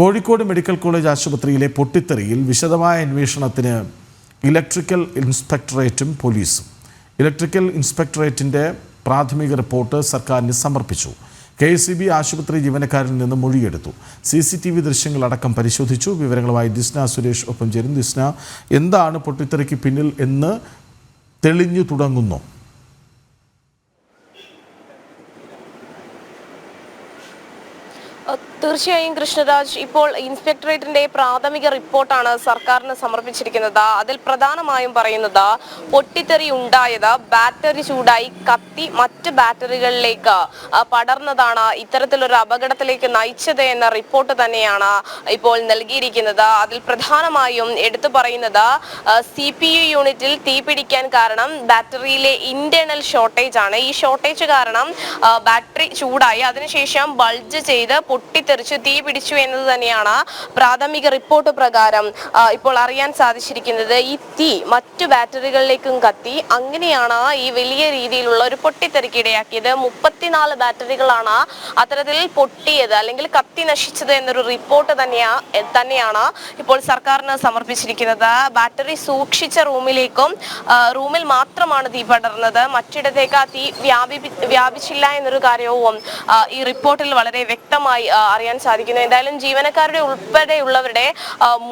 Kozhikode medical college ആശുപത്രിയിലെ പൊട്ടിത്തെറിയിൽ വിശദമായ അന്വേഷണത്തിന് ഇലക്ട്രിക്കൽ ഇൻസ്പെക്ടറേറ്റും പോലീസും. ഇലക്ട്രിക്കൽ ഇൻസ്പെക്ടറേറ്റിന്റെ പ്രാഥമിക റിപ്പോർട്ട് സർക്കാരിന് സമർപ്പിച്ചു. കെ എസ് ബി ആശുപത്രി ജീവനക്കാരിൽ നിന്ന് മൊഴിയെടുത്തു. സി സി ടി വി ദൃശ്യങ്ങളടക്കം പരിശോധിച്ചു. വിവരങ്ങളുമായി ദിസ്ന സുരേഷ് ഒപ്പം ചേരും ദിസ്ന. എന്താണ് പൊട്ടിത്തെറിക്ക് പിന്നിൽ എന്ന് തെളിഞ്ഞു തുടങ്ങുന്നു. തീർച്ചയായും കൃഷ്ണരാജ് ഇപ്പോൾ ഇൻസ്പെക്ടറേറ്റിന്റെ പ്രാഥമിക റിപ്പോർട്ടാണ് സർക്കാരിന് സമർപ്പിച്ചിരിക്കുന്നത്. അതിൽ പ്രധാനമായും പറയുന്നത് പൊട്ടിത്തെറി ഉണ്ടായത് ബാറ്ററി ചൂടായി കത്തി മറ്റ് ബാറ്ററികളിലേക്ക് പടർന്നതാണ്. ഇത്തരത്തിലൊരു അപകടത്തിലേക്ക് നയിച്ചത് എന്ന റിപ്പോർട്ട് തന്നെയാണ് ഇപ്പോൾ നൽകിയിരിക്കുന്നത്. അതിൽ പ്രധാനമായും എടുത്തു പറയുന്നത് സി പി യു യൂണിറ്റിൽ തീപിടിക്കാൻ കാരണം ബാറ്ററിയിലെ ഇന്റേണൽ ഷോർട്ടേജ് ആണ്. ഈ ഷോർട്ടേജ് കാരണം ബാറ്ററി ചൂടായി. അതിനുശേഷം ബൾജ് ചെയ്ത് പൊട്ടിത്തെറിച്ച് തീ പിടിച്ചു എന്നത് തന്നെയാണ് പ്രാഥമിക റിപ്പോർട്ട് പ്രകാരം ഇപ്പോൾ അറിയാൻ സാധിച്ചിരിക്കുന്നത്. ഈ തീ മറ്റു ബാറ്ററികളിലേക്കും കത്തി. അങ്ങനെയാണ് ഈ വലിയ രീതിയിലുള്ള ഒരു പൊട്ടിത്തെറിക്ക് ഇടയാക്കിയത്. മുപ്പത്തിനാല് ബാറ്ററികളാണ് അത്തരത്തിൽ പൊട്ടിയത് അല്ലെങ്കിൽ കത്തി നശിച്ചത് എന്നൊരു റിപ്പോർട്ട് തന്നെയാ തന്നെയാണ് ഇപ്പോൾ സർക്കാരിന് സമർപ്പിച്ചിരിക്കുന്നത്. ബാറ്ററി സൂക്ഷിച്ച റൂമിലേക്കും റൂമിൽ മാത്രമാണ് തീ പടർന്നത്. മറ്റിടത്തേക്ക് ആ തീ വ്യാപിപ്പി വ്യാപിച്ചില്ല എന്നൊരു കാര്യവും ഈ റിപ്പോർട്ടിൽ വളരെ വ്യക്തമായി അറിയാൻ സാധിക്കുന്നു. എന്തായാലും ജീവനക്കാരുടെ ഉൾപ്പെടെയുള്ളവരുടെ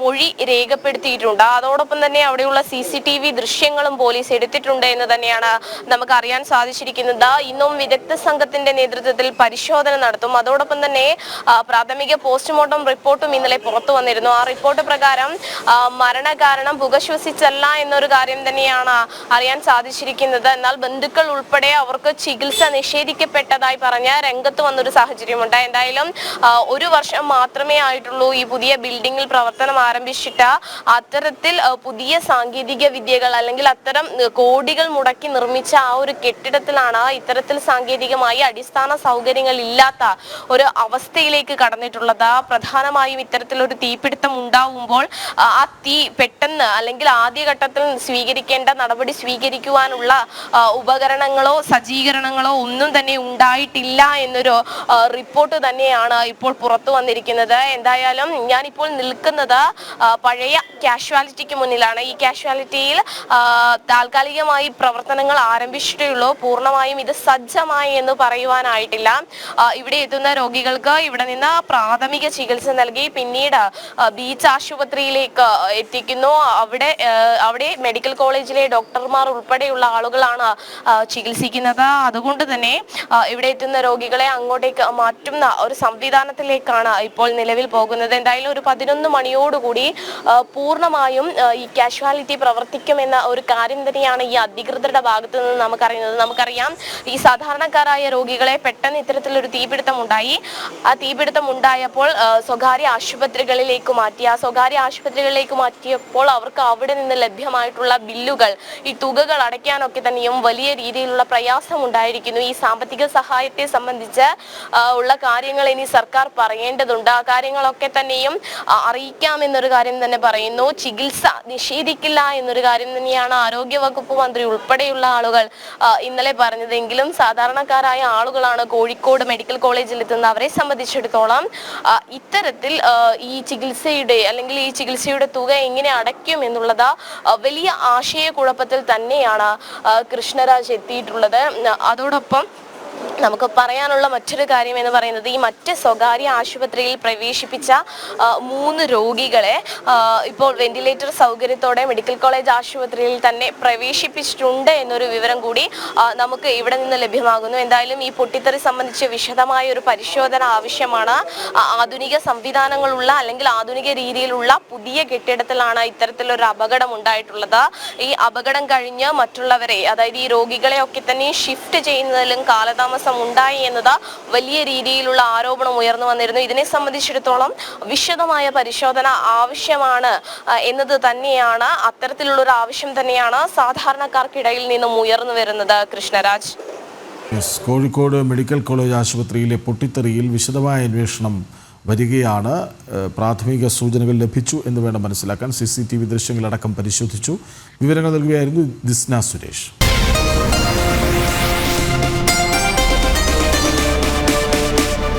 മൊഴി രേഖപ്പെടുത്തിയിട്ടുണ്ട്. അതോടൊപ്പം തന്നെ അവിടെയുള്ള സി സി ടി വി ദൃശ്യങ്ങളും പോലീസ് എടുത്തിട്ടുണ്ട് എന്ന് തന്നെയാണ് നമുക്ക് അറിയാൻ സാധിച്ചിരിക്കുന്നത്. ഇന്നും വിദഗ്ധ സംഘത്തിന്റെ നേതൃത്വത്തിൽ പരിശോധന നടത്തും. അതോടൊപ്പം തന്നെ പ്രാഥമിക പോസ്റ്റ്മോർട്ടം റിപ്പോർട്ടും ഇന്നലെ പുറത്തു വന്നിരുന്നു. ആ റിപ്പോർട്ട് പ്രകാരം മരണ മരണകാരണം പുക ശ്വസിച്ചല്ല എന്നൊരു കാര്യം തന്നെയാണ് അറിയാൻ സാധിച്ചിരിക്കുന്നത്. എന്നാൽ ബന്ധുക്കൾ ഉൾപ്പെടെ അവർക്ക് ചികിത്സ നിഷേധിക്കപ്പെട്ടതായി പറഞ്ഞ രംഗത്ത് വന്നൊരു സാഹചര്യമുണ്ട്. എന്തായാലും ഒരു വർഷം മാത്രമേ ആയിട്ടുള്ളൂ ഈ പുതിയ ബിൽഡിംഗിൽ പ്രവർത്തനം ആരംഭിച്ചിട്ട് അത്തരത്തിൽ പുതിയ സാങ്കേതിക വിദ്യകൾ അല്ലെങ്കിൽ അത്തരം കോടികൾ മുടക്കി നിർമ്മിച്ച ആ ഒരു കെട്ടിടത്തിലാണ് ഇത്തരത്തിൽ സാങ്കേതികമായി അടിസ്ഥാന സൗകര്യങ്ങൾ ഇല്ലാത്ത ഒരു അവസ്ഥയിലേക്ക് കടന്നിട്ടുള്ളത്. പ്രധാനമായും ഇത്തരത്തിലൊരു തീപിടുത്തം ഉണ്ടാവുമ്പോൾ ആ തീ പെട്ടെന്ന് അല്ലെങ്കിൽ ആദ്യഘട്ടത്തിൽ സ്വീകരിക്കേണ്ട നടപടി സ്വീകരിക്കുവാനുള്ള ഉപകരണങ്ങളോ സജ്ജീകരണങ്ങളോ ഒന്നും തന്നെ ഉണ്ടായിട്ടില്ല എന്നൊരു റിപ്പോർട്ട് തന്നെയാണ് ഇപ്പോൾ പുറത്തു വന്നിരിക്കുന്നത്. എന്തായാലും ഞാനിപ്പോൾ നിൽക്കുന്നത് പഴയ കാഷ്വാലിറ്റിക്ക് മുന്നിലാണ്. ഈ കാഷ്വാലിറ്റിയിൽ താൽക്കാലികമായി പ്രവർത്തനങ്ങൾ ആരംഭിച്ചിട്ടുള്ളൂ പൂർണമായും ഇത് സജ്ജമായി എന്ന് പറയുവാനായിട്ടില്ല. ഇവിടെ എത്തുന്ന രോഗികൾക്ക് ഇവിടെ നിന്ന് പ്രാഥമിക ചികിത്സ നൽകി പിന്നീട് ബീച്ച് ആശുപത്രിയിലേക്ക് എത്തിക്കുന്നു. അവിടെ അവിടെ മെഡിക്കൽ കോളേജിലെ ഡോക്ടർമാർ ഉൾപ്പെടെയുള്ള ആളുകളാണ് ചികിത്സിക്കുന്നത്. അതുകൊണ്ട് തന്നെ ഇവിടെ എത്തുന്ന രോഗികളെ അങ്ങോട്ടേക്ക് മാറ്റുന്ന ഒരു സംവിധാനത്തിലേക്കാണ് ഇപ്പോൾ നിലവിൽ പോകുന്നത്. എന്തായാലും ഒരു പതിനൊന്ന് മണിയോടുകൂടി പൂർണമായും ഈ കാഷ്വാലിറ്റി പ്രവർത്തിക്കുമെന്ന ഒരു കാര്യം തന്നെയാണ് ഈ അധികൃതരുടെ ഭാഗത്തു നിന്ന് നമുക്കറിയുന്നത്. നമുക്കറിയാം ഈ സാധാരണക്കാരായ രോഗികളെ പെട്ടെന്ന് ഇത്തരത്തിലൊരു തീപിടുത്തം ഉണ്ടായി. ആ തീപിടുത്തം ഉണ്ടായപ്പോൾ സ്വകാര്യ ആശുപത്രികളിലേക്ക് മാറ്റി. ആ സ്വകാര്യ ആശുപത്രികളിലേക്ക് മാറ്റിയപ്പോൾ അവർക്ക് അവിടെ നിന്ന് ലഭ്യമായിട്ടുള്ള ബില്ലുകൾ ഈ തുകകൾ അടയ്ക്കാനൊക്കെ തന്നെയും വലിയ രീതിയിലുള്ള പ്രയാസം ഉണ്ടായിരിക്കുന്നു. ഈ സാമ്പത്തിക സഹായത്തെ സംബന്ധിച്ച് ഉള്ള കാര്യങ്ങൾ ഇനി സർക്കാർ പറയേണ്ടതുണ്ട്. ആ കാര്യങ്ങളൊക്കെ തന്നെയും അറിയിക്കാം അറിയിക്കാമെന്നൊരു കാര്യം തന്നെ പറയുന്നു. ചികിത്സ നിഷേധിക്കില്ല എന്നൊരു കാര്യം തന്നെയാണ് ആരോഗ്യ വകുപ്പ് മന്ത്രി ഉൾപ്പെടെയുള്ള ആളുകൾ ഇന്നലെ പറഞ്ഞതെങ്കിലും സാധാരണക്കാരായ ആളുകളാണ് കോഴിക്കോട് മെഡിക്കൽ കോളേജിൽ എത്തുന്ന അവരെ സംബന്ധിച്ചിടത്തോളം ഇത്തരത്തിൽ ഈ ചികിത്സയുടെ അല്ലെങ്കിൽ ഈ ചികിത്സയുടെ തുക എങ്ങനെ അടയ്ക്കും എന്നുള്ളത് വലിയ ആശയക്കുഴപ്പത്തിൽ തന്നെയാണ് കൃഷ്ണരാജ് എത്തിയിട്ടുള്ളത്. അതോടൊപ്പം നമുക്ക് പറയാനുള്ള മറ്റൊരു കാര്യം എന്ന് പറയുന്നത് ഈ മറ്റ് സ്വകാര്യ ആശുപത്രിയിൽ പ്രവേശിപ്പിച്ച മൂന്ന് രോഗികളെ ഇപ്പോൾ വെന്റിലേറ്റർ സൗകര്യത്തോടെ മെഡിക്കൽ കോളേജ് ആശുപത്രിയിൽ തന്നെ പ്രവേശിപ്പിച്ചിട്ടുണ്ട് എന്നൊരു വിവരം കൂടി നമുക്ക് ഇവിടെ നിന്ന് ലഭ്യമാകുന്നു. എന്തായാലും ഈ പൊട്ടിത്തെറി സംബന്ധിച്ച് വിശദമായ ഒരു പരിശോധന ആവശ്യമാണ്. ആധുനിക സംവിധാനങ്ങളുള്ള അല്ലെങ്കിൽ ആധുനിക രീതിയിലുള്ള പുതിയ കെട്ടിടത്തിലാണ് ഇത്തരത്തിലൊരു അപകടം ഉണ്ടായിട്ടുള്ളത്. ഈ അപകടം കഴിഞ്ഞ് മറ്റുള്ളവരെ അതായത് ഈ രോഗികളെ ഒക്കെ തന്നെ ഷിഫ്റ്റ് ചെയ്യുന്നതിലും കാലതാമസം ഉണ്ടായി എന്നത് വലിയ രീതിയിലുള്ള ആരോപണം ഉയർന്നു വന്നിരുന്നു. ഇതിനെ സംബന്ധിച്ചിടത്തോളം വിശദമായ പരിശോധന ആവശ്യമാണ് എന്നത് തന്നെയാണ് അത്തരത്തിലുള്ള ഒരു ആവശ്യം തന്നെയാണ് സാധാരണക്കാർക്കിടയിൽ നിന്നും ഉയർന്നു വരുന്നത് കൃഷ്ണരാജ്. കോഴിക്കോട് മെഡിക്കൽ കോളേജ് ആശുപത്രിയിലെ പൊട്ടിത്തെറിയിൽ വിശദമായ അന്വേഷണം വരികയാണ്. പ്രാഥമിക സൂചനകൾ ലഭിച്ചു എന്ന് വേണം മനസ്സിലാക്കാൻ. സി സി ടി വി ദൃശ്യങ്ങളടക്കം പരിശോധിച്ചു. വിവരങ്ങൾ നൽകുകയായിരുന്നു ദിസ്ന സുരേഷ്.